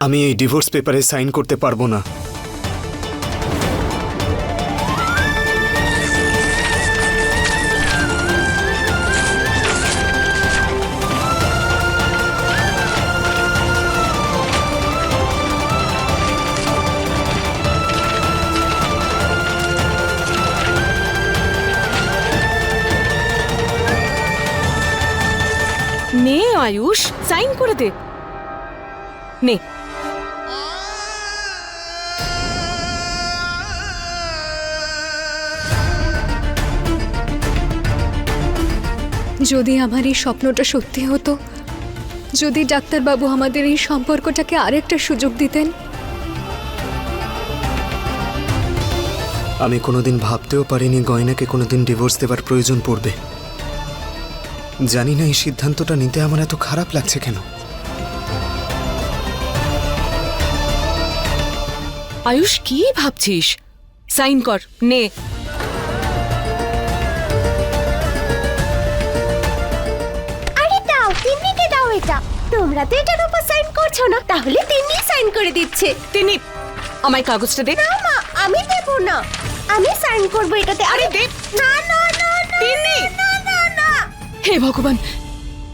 আমি এই ডিভোর্স পেপারে সাইন করতে পারব না। নে আয়ুষ সাইন করে দে। নে। যদি আমার এই স্বপ্নটা সত্যি হতো যদি ডাক্তারবাবু আমাদের এই সম্পর্কটাকে আরেকটা সুযোগ দিতেন। আমি কোনোদিন ভাবতেও পারিনি গয়নাকে কোনোদিন ডিভোর্স দেওয়ার প্রয়োজন পড়বে। জানি না এই সিদ্ধান্তটা নিতে আমার এত খারাপ লাগছে কেন। আয়ুষ কি ভাবছিস? সাইন কর নে। তো এটার উপর সাইন করছ না? তাহলে তিন্নি সাইন করে দিচ্ছে। তিনি আমায় কাগজটা দে। না মা আমি দেব না। আমি সাইন করব এটাতে। আরে দে। না না না না তিন্নি! না না না হে ভগবান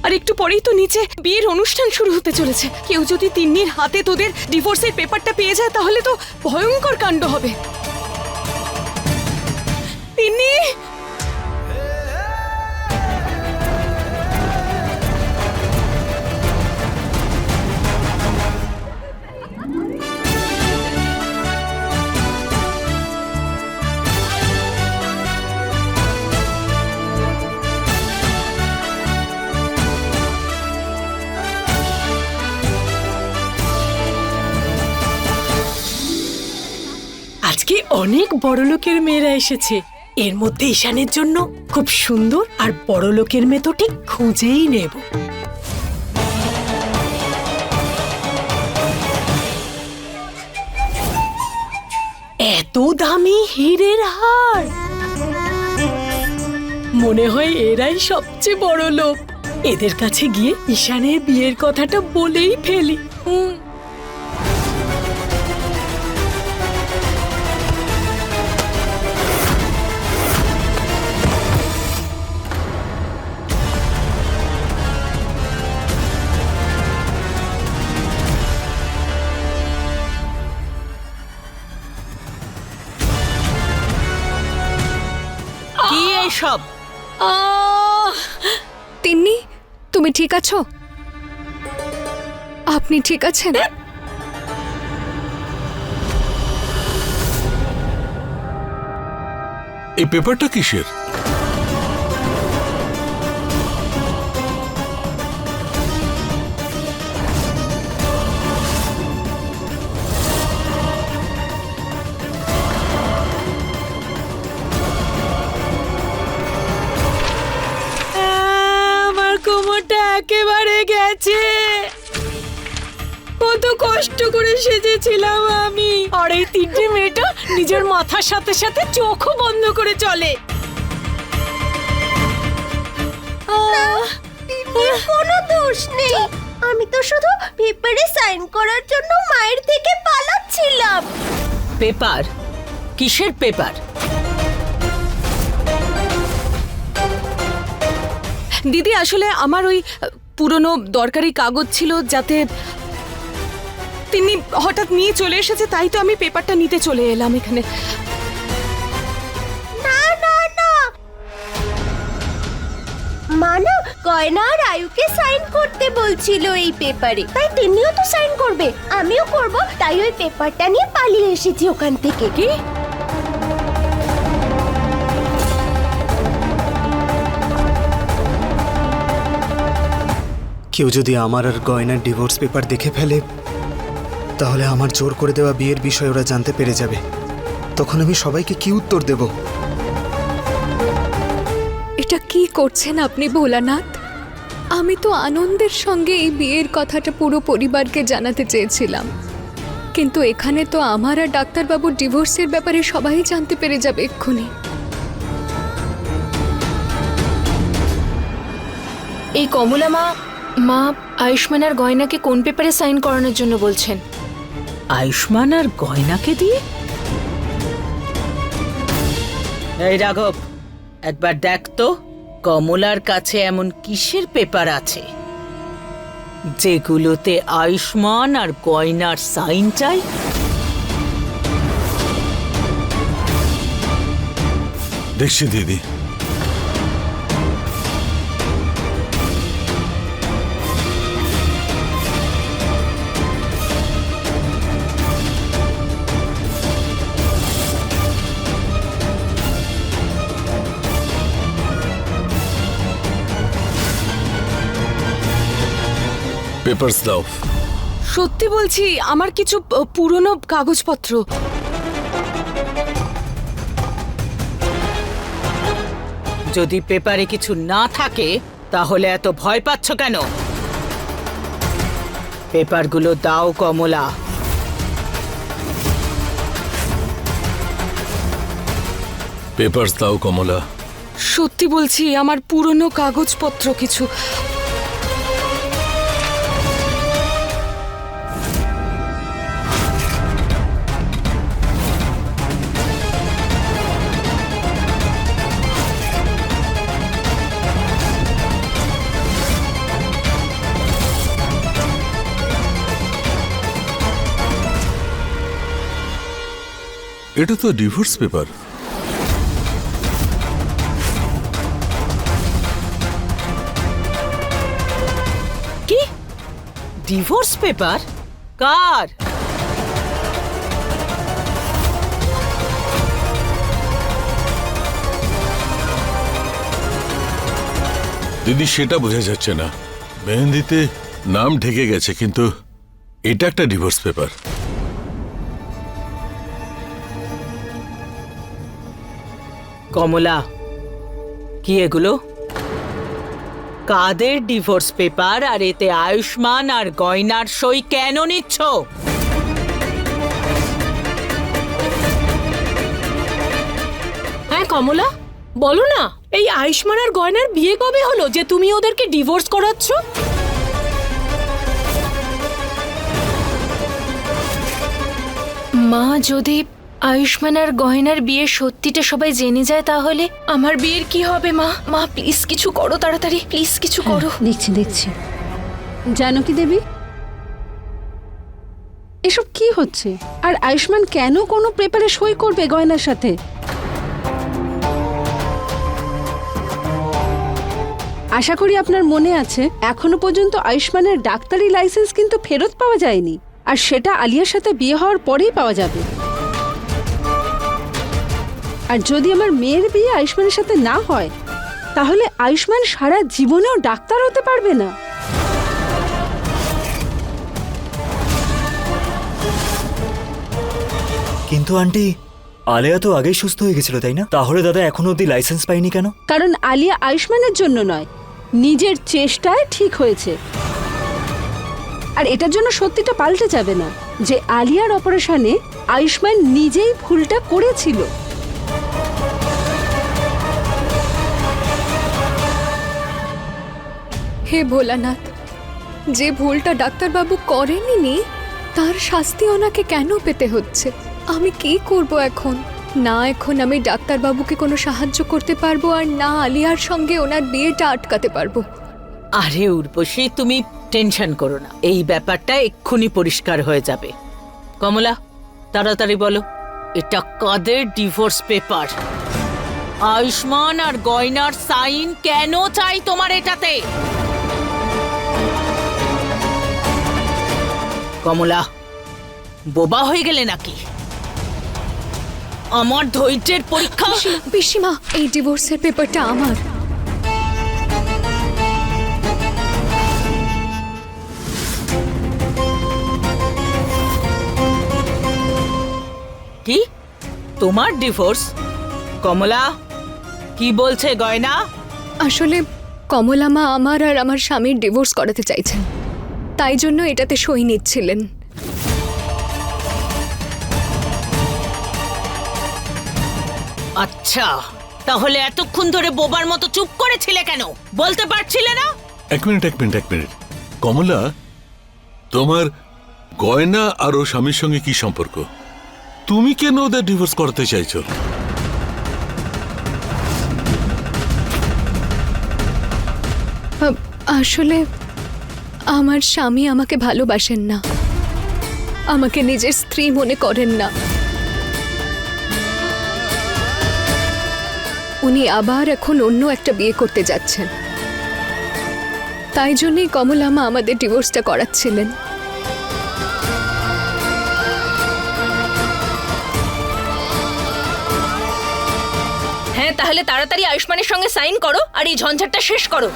আর একটু পরেই তো নিচে বিয়ের অনুষ্ঠান শুরু হতে চলেছে। কেউ যদি তিন্নির হাতে তোদের ডিভোর্সের পেপারটা পেয়ে যায় তাহলে তো ভয়ঙ্কর কাণ্ড হবে। তিন্নি! আজকে অনেক বড় লোকের মেয়েরা এসেছে। এর মধ্যে ঈশানের জন্য খুব সুন্দর আর বড় লোকের মেয়ে তো ঠিক খুঁজেই নেব। এত দামি হীরের হার! মনে হয় এরাই সবচেয়ে বড় লোক এদের কাছে গিয়ে ঈশানের বিয়ের কথাটা বলেই ফেলি। হুম। আহ তিন্নি তুমি ঠিক আছো? আপনি ঠিক আছেন? এই পেপারটা কিসের? একেবারে গেছে। কত কষ্ট করে সেজেছিলাম আমি। আর এই তিনটে মেয়েটা নিজের মাথার সাথে সাথে চোখও বন্ধ করে চলে। কোনো দোষ নেই। আমি তো শুধু পেপারে সাইন করার জন্য মায়ের থেকে পালাচ্ছিলাম। পেপার? কিসের পেপার? দিদি আসলে আমার ওই পুরনো দরকারি কাগজ ছিল যাতে তিনি হঠাৎ নিয়ে চলে এসেছে তাই তো আমি পেপারটা নিতে চলে এলাম এখানে। না না না। মানা গয়না আর আয়ুকে সাইন করতে বলছিল এই পেপারে। তাই তিনিও তো সাইন করবে আমিও করব তাই ওই পেপারটা নিয়ে পালিয়ে এসেছি ওখান থেকে। কি? কেউ যদি আমার আর গয়নার ডিভোর্স পেপার দেখে ফেলে তাহলে আমার জোর করে দেওয়া বিয়ের বিষয় ওরা জানতে পেরে যাবে। তখন আমি সবাইকে কি উত্তর দেব? এটা কি করছেন আপনি ভোলানাথ? আমি তো আনন্দের সঙ্গে এই বিয়ের কথাটা পুরো পরিবারকে জানাতে চেয়েছিলাম। কিন্তু এখানে তো আমার আর ডাক্তারবাবুর ডিভোর্সের ব্যাপারে সবাই জানতে পেরে যাবে এক্ষুনি। এই কমলা মা মা আয়ুষ্মান আর গয়নাকে কোন পেপারে সাইন করানোর জন্য বলছেন? আয়ুষ্মান আর গয়নাকে দিয়ে? এই রাঘব একবার দেখ তো কমলার কাছে এমন কিসের পেপার আছে? যেগুলোতে আয়ুষ্মান আর গয়নার সাইন চাই? দেখছি দিদি। পেপারস দাও। সত্যি বলছি আমার কিছু পুরনো কাগজপত্র। যদি পেপারে কিছু না থাকে তাহলে এত ভয় পাচ্ছ কেন? পেপারগুলো দাও কমলা। পেপারস দাও কমলা। সত্যি বলছি আমার পুরনো কাগজপত্র কিছু এটা তো ডিভোর্স পেপার। কি? Divorce paper? কার? দিদি সেটা বোঝা যাচ্ছে না। মেহেন্দিতে নাম ঢেকে গেছে কিন্তু এটা একটা ডিভোর্স পেপার। কমলা। কি এগুলো? কাদের ডিভোর্স পেপার আর এতে আয়ুষ্মান আর গয়নার সই কেন নিচ্ছ? হ্যাঁ কমলা বলো না এই আয়ুষ্মান আর গয়নার বিয়ে কবে হলো যে তুমি ওদেরকে ডিভোর্স করাচ্ছ? মা যদি আয়ুষ্মান আর গয়নার বিয়ের সত্যিটা সবাই জেনে যায় তাহলে? আমার বিয়ের কি হবে মা? মা প্লিজ কিছু করো তাড়াতাড়ি প্লিজ কিছু করো। দেখছি দেখছি। জানকী দেবী? এসব কি হচ্ছে? আর আয়ুষ্মান কেন কোনো পেপারে সই করবে গয়নার সাথে? আশা করি আপনার মনে আছে এখনও পর্যন্ত আয়ুষ্মানের ডাক্তারি লাইসেন্স কিন্তু ফেরত পাওয়া যায়নি। আর সেটা আলিয়ার সাথে বিয়ে হওয়ার পরেই পাওয়া যাবে। আর যদি আমার মেয়ের বিয়ে আয়ুষ্মানের সাথে না হয় তাহলে আয়ুষ্মান সারা জীবনেও ডাক্তার হতে পারবে না। কিন্তু আন্টি আলিয়া তো আগেই সুস্থ হয়ে গেছিল তাই না? তাহলে দাদা এখনও অবধি লাইসেন্স পাইনি কেন? কারণ আলিয়া আয়ুষ্মানের জন্য নয় নিজের চেষ্টায় ঠিক হয়েছে। আর এটার জন্য সত্যিটা পাল্টে যাবে না যে আলিয়ার অপারেশনে আয়ুষ্মান নিজেই ভুলটা করেছিল। হে ভোলানাথ, যে ভুলটা ডাক্তারবাবু করেনি তার শাস্তি ওনাকে কেন পেতে হচ্ছে? আমি কি করব এখন? না এখন আমি ডাক্তারবাবুকে কোনো সাহায্য করতে পারব আর না আলিয়ার সঙ্গে ওনার বিয়েটা আটকাতে পারব। আরে উর্বশী, তুমি টেনশন করো না। এই ব্যাপারটা এক্ষুনি পরিষ্কার হয়ে যাবে। কমলা, তাড়াতাড়ি বলো, এটা কাদের ডিভোর্স পেপার? আয়ুষ্মান আর গয়নার সাইন কেন চাই তোমার এটাতে? কমলা। বোবা হয়ে গেলে নাকি? আমার ধৈর্যের পরীক্ষা? পিসিমা এই ডিভোর্সের পেপারটা আমার। কি? তোমার ডিভোর্স? কমলা কি বলছে গয়না? আসলে কমলা মা আমার আর আমার স্বামীর ডিভোর্স করাতে চাইছেন। তাই জন্য এটাতে সই নিচ্ছিলেন। আচ্ছা তাহলে এতক্ষণ ধরে বোবার মতো চুপ করেছিলে কেন? বলতে পারছিলে না? এক মিনিট এক মিনিট এক মিনিট। কমলা তোমার গয়না আর ও স্বামীর সঙ্গে কি সম্পর্ক? তুমি কেন ওদের ডিভোর্স করতে চাইছো? আসলে আমার স্বামী আমাকে ভালোবাসেন না। আমাকে নিজের স্ত্রী মনে করেন না। উনি আবার এখন অন্য একটা বিয়ে করতে যাচ্ছেন। তাই জন্যই কমলামা আমাদের ডিভোর্সটা করাচ্ছিলেন। হ্যাঁ তাহলে তাড়াতাড়ি আয়ুষ্মানের সঙ্গে সাইন করো আর এই ঝঞ্ঝাটটা শেষ করো।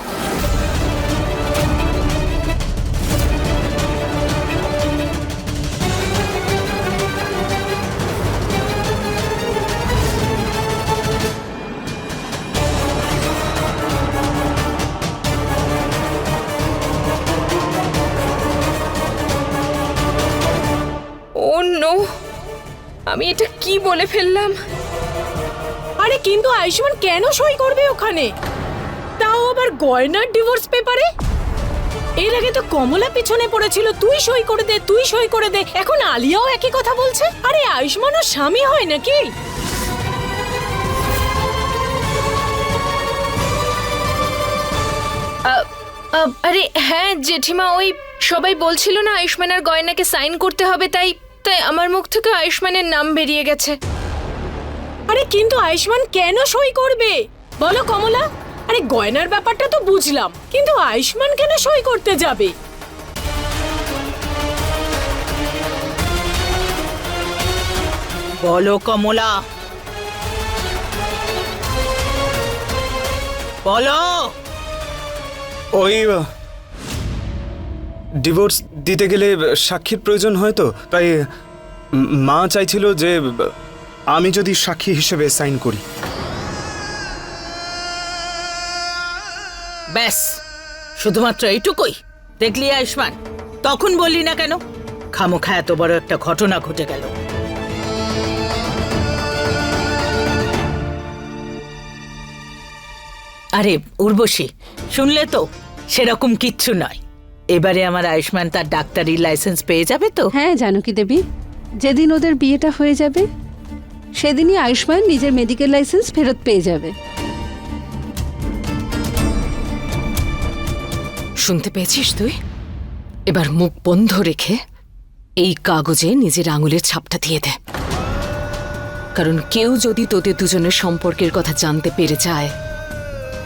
আমি এটা কি বলে ফেললাম? আরে কিন্তু আয়ুষ্মান কেন সই করবে ওখানে? তাও আবার গয়নার ডিভোর্স পেপারে? এর আগে তো কমলা পিছনে পড়েছিল তুই সই করে দে তুই সই করে দে। এখন আলিয়াও একই কথা বলছে? আরে আয়ুষ্মানও স্বামী হয় নাকি? আরে হ্যাঁ জেঠিমা ওই সবাই বলছিল না আয়ুষ্মান আর গয়নাকে সাইন করতে হবে তাই তাই আমার মুখ থেকে আয়ুষ্মানের নাম বেরিয়ে গেছে। আরে কিন্তু আয়ুষ্মান কেন সই করবে? বলো কমলা। আরে গয়নার ব্যাপারটা তো বুঝলাম কিন্তু আয়ুষ্মান কেন সই করতে যাবে? বলো কমলা। বলো। ওই ডিভোর্স দিতে গেলে সাক্ষীর প্রয়োজন হয় তো? তাই মা চাইছিল যে আমি যদি সাক্ষী হিসেবে সাইন করি। ব্যাস, শুধুমাত্র এইটুকুই। দেখলি আয়ুষ্মান, তখন বললি না কেন? খামোখা এত বড় একটা ঘটনা ঘটে গেল। আরে, উর্বশী, শুনলে তো? সেরকম কিচ্ছু নয়। এবারে আমার আয়ুষ্মান তার ডাক্তারি লাইসেন্স পেয়ে যাবে তো? হ্যাঁ জানকী দেবী। যেদিন ওদের বিয়েটা হয়ে যাবে সেদিনই আয়ুষ্মান নিজের মেডিকেল লাইসেন্স ফেরত পেয়ে যাবে। শুনতে পেয়েছিস তুই? এবার মুখ বন্ধ রেখে এই কাগজে নিজের আঙুলের ছাপটা দিয়ে দে। কারণ কেউ যদি তোদের দুজনের সম্পর্কের কথা জানতে পেরে যায়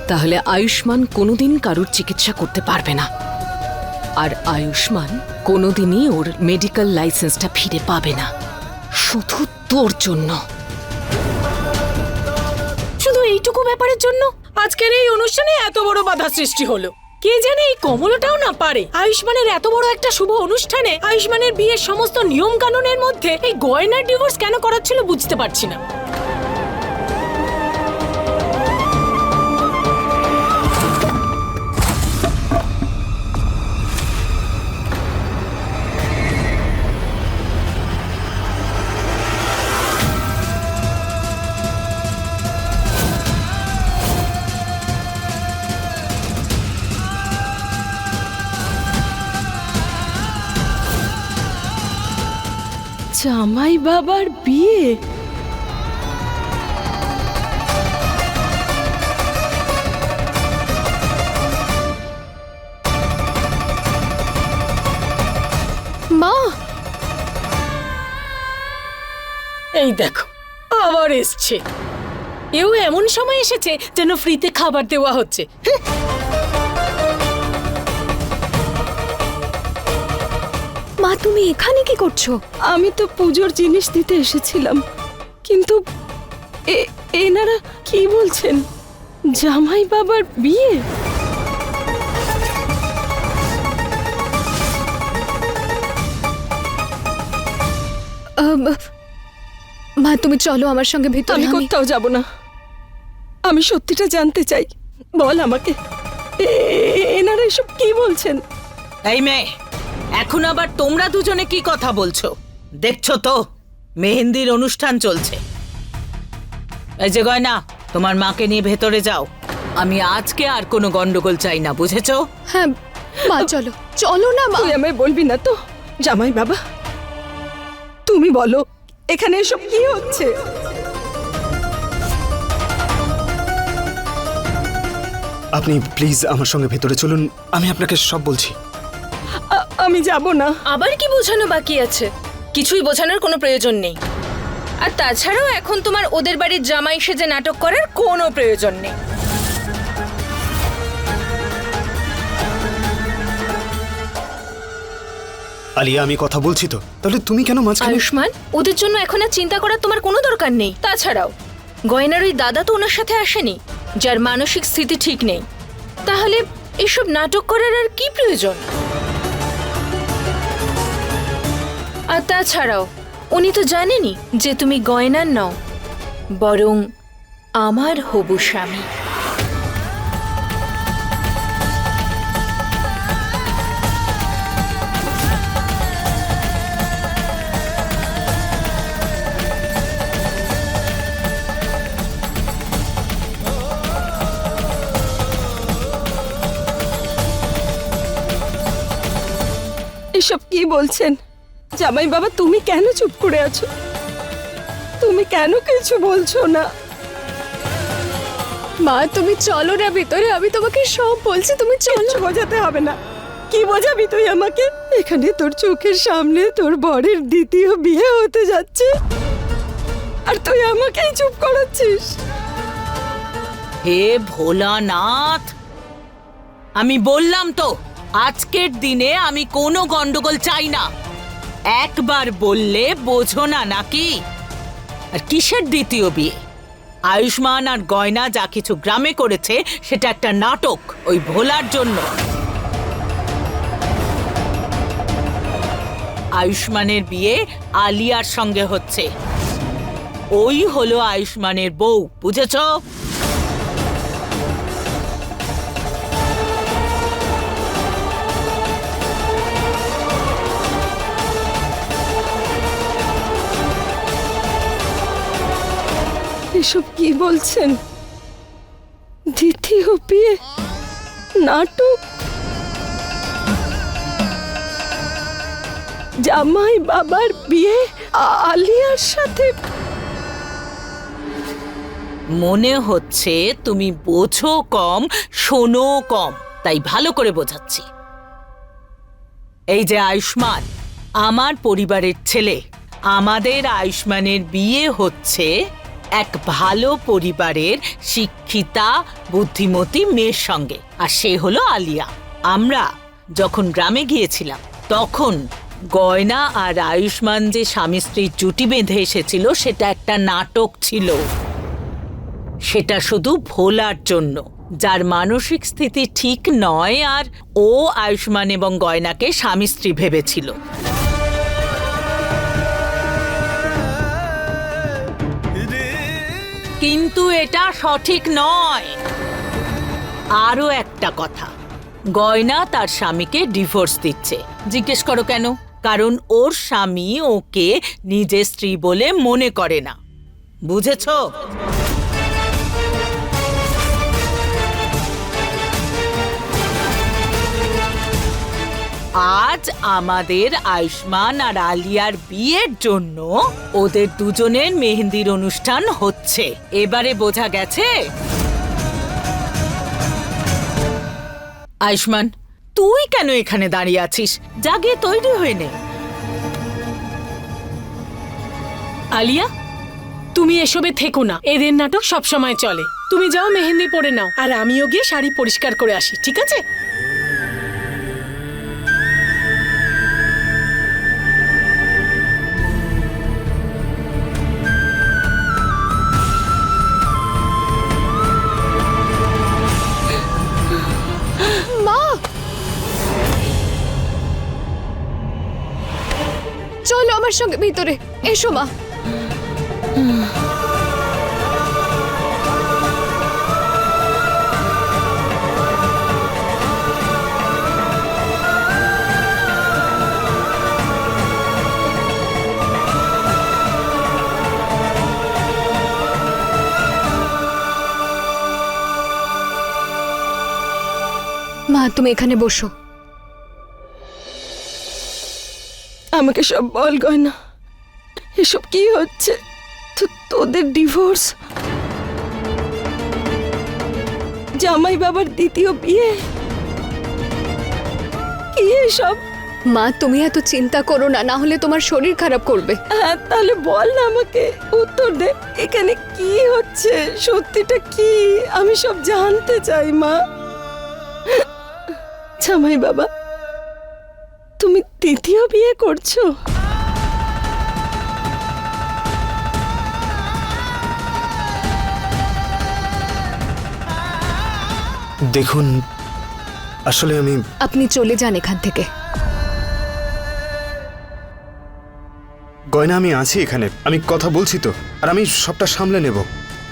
তাহলে আয়ুষ্মান কোনোদিন কারুর চিকিৎসা করতে পারবে না। আর আয়ুষ্মান কোনোদিনই ওর মেডিকেল লাইসেন্সটা ফিরে পাবে না। শুধু তোর জন্য। শুধু এইটুকু ব্যাপারের জন্য? আজকের এই অনুষ্ঠানে এত বড় বাধা সৃষ্টি হলো। কে জানে এই কমলটাও না পারে। আয়ুষ্মানের এত বড় একটা শুভ অনুষ্ঠানে আয়ুষ্মানের বিয়ের সমস্ত নিয়ম কানুনের মধ্যে এই গয়নার ডিভোর্স কেন করাচ্ছিল বুঝতে পারছি না। জামাই বাবার বিয়ে? মা! এই দেখো আবার এসছে। এও এমন সময় এসেছে যেন ফ্রিতে খাবার দেওয়া হচ্ছে। মা তুমি এখানে কি করছ? আমি তো পুজোর জিনিস দিতে এসেছিলাম কিন্তু এ- এনারা কি বলছেন? জামাই বাবার বিয়ে? আম, মা তুমি চলো আমার সঙ্গে ভিতরে আমি কোথাও যাব না। আমি সত্যিটা জানতে চাই। বল আমাকে। এনারা এসব কি বলছেন? এই মেয়ে এখন আবার তোমরা দুজনে কি কথা বলছো? দেখছ তো মেহেন্দির অনুষ্ঠান চলছে। এই যে গয়না তোমার মাকে নিয়ে ভেতরে যাও। আমি আজকে আর কোনো গন্ডগোল চাই না বুঝেছ? হ্যাঁ মা চলো। চলো না মা। তুই আমায় বলবি না তো জামাই বাবা। তুমি বলো এখানে এসব কি হচ্ছে? আপনি প্লিজ আমার সঙ্গে ভেতরে চলুন আমি আপনাকে সব বলছি। আমি যাব না। আবার কি বোঝানো বাকি আছে? কিছুই বোঝানোর কোনো প্রয়োজন নেই। আর তাছাড়াও এখন তোমার ওদের বাড়ির জামাই সেজে নাটক করার কোনো প্রয়োজন নেই। আলিয়া আমি কথা বলছি তো। তাহলে তুমি কেন মাঝখানে আয়ুষ্মান ওদের জন্য এখন আর চিন্তা করার তোমার কোনো দরকার নেই। তাছাড়াও গয়নার ওই দাদা তো ওনার সাথে আসেনি যার মানসিক স্থিতি ঠিক নেই। তাহলে এসব নাটক করার আর কি প্রয়োজন? আর তাছাড়াও, উনি তো জানেনই যে তুমি গয়নার নও, বরং আমার হবু স্বামী। এসব কি বলছেন? জামাই বাবা তুমি কেন চুপ করে আছো? তুমি কেন কিছু বলছো না? মা তুমি চলো না ভিতরে আমি তোমাকে সব বলছি তুমি চলো। বোঝাতে হবে না। কি বোঝাবি তুই আমাকে? এখানে তোর চোখের সামনে তোর বরের দ্বিতীয় বিয়ে হতে যাচ্ছে। আর তুই আমাকেই চুপ করাচ্ছিস। হে ভোলানাথ! আমি বললাম তো আজকের দিনে আমি কোনো গন্ডগোল চাই না। একবার বললে বোঝো না নাকি? আর কিসের দ্বিতীয় বিয়ে? আয়ুষ্মান আর গয়না যা কিছু গ্রামে করেছে, সেটা একটা নাটক, ওই ভোলার জন্য। আয়ুষ্মানের বিয়ে আলিয়ার সঙ্গে হচ্ছে। ওই হলো আয়ুষ্মানের বউ, বুঝেছ? এসব কি বলছেন? দ্বিতীয় বিয়ে নাটক? জামাই বাবার বিয়ে আলিয়ার সাথে? মনে হচ্ছে তুমি বোঝো কম, শোনো কম, তাই ভালো করে বোঝাচ্ছি। এই যে আয়ুষ্মান, আমার পরিবারের ছেলে, আমাদের আয়ুষ্মানের বিয়ে হচ্ছে এক ভালো পরিবারের শিক্ষিতা, বুদ্ধিমতী মেয়ের সঙ্গে। আর সে হলো আলিয়া। আমরা যখন গ্রামে গিয়েছিলাম, তখন গয়না আর আয়ুষ্মান যে স্বামী স্ত্রীর জুটি বেঁধে এসেছিল, সেটা একটা নাটক ছিল। সেটা শুধু ভোলার জন্য। যার মানসিক স্থিতি ঠিক নয়, আর ও আয়ুষ্মান এবং গয়নাকে স্বামী স্ত্রী ভেবেছিল। কিন্তু এটা সঠিক নয়। আরও একটা কথা, গয়না তার স্বামীকে ডিভোর্স দিচ্ছে। জিজ্ঞেস করো কেন? কারণ ওর স্বামী ওকে নিজের স্ত্রী বলে মনে করে না। বুঝেছ? আজ আমাদের আয়ুষ্মান আর আলিয়ার বিয়ের জন্য ওদের দুজনের মেহেন্দির অনুষ্ঠান হচ্ছে। এবারে বোঝা গেছে? আয়ুষ্মান, তুই কেন এখানে দাঁড়িয়ে আছিস? জাগে তৈরি হয়ে নে। আলিয়া, তুমি এসবে থেকো না। এদের নাটক সব সময় চলে। তুমি যাও মেহেন্দি পরে নাও, আর আমিও গিয়ে শাড়ি পরিষ্কার করে আসি, ঠিক আছে? আমার সঙ্গে ভিতরে এসো মা। মা তুমি এখানে বসো। আমাকে সব বল গয়না। এসব কি হচ্ছে? তো তোদের ডিভোর্স? জামাই বাবার দ্বিতীয় বিয়ে? কি এসব? মা তুমি এত চিন্তা করো না না হলে তোমার শরীর খারাপ করবে। হ্যাঁ তাহলে বল না আমাকে উত্তর দে। এখানে কি হচ্ছে? সত্যিটা কি? আমি সব জানতে চাই মা। জামাই বাবা তুমি তৃতীয় বিয়ে করছ? দেখুন আসলে আমি আপনি চলে যান এখান থেকে। গয়না আমি আছি এখানে আমি কথা বলছি তো আর আমি সবটা সামলে নেব।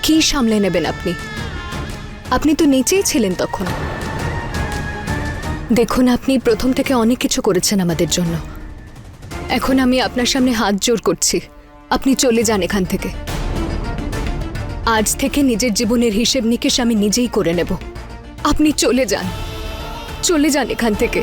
কি সামলে নেবেন আপনি? আপনি তো নিচেই ছিলেন তখন। দেখুন, আপনি প্রথম থেকে অনেক কিছু করেছেন আমাদের জন্য। এখন আমি আপনার সামনে হাত জোর করছি। আপনি চলে যান এখান থেকে। আজ থেকে নিজের জীবনের হিসেব নিকেশ আমি নিজেই করে নেব। আপনি চলে যান। চলে যান এখান থেকে।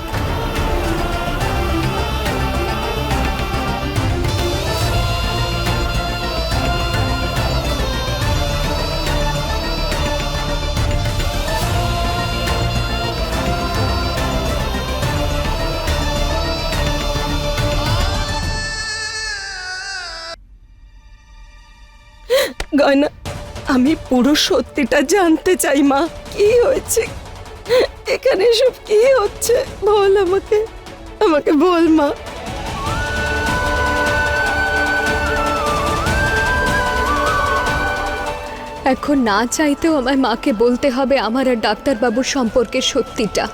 গয়না আমি পুরো সত্যিটা জানতে চাই, মা। কি হয়েছে? এখানে সব কি হচ্ছে? বল আমাকে। আমাকে বল, মা। এখন না চাইতেও আমার মাকে বলতে হবে আমার আর ডাক্তারবাবুর সম্পর্কে সত্যিটা।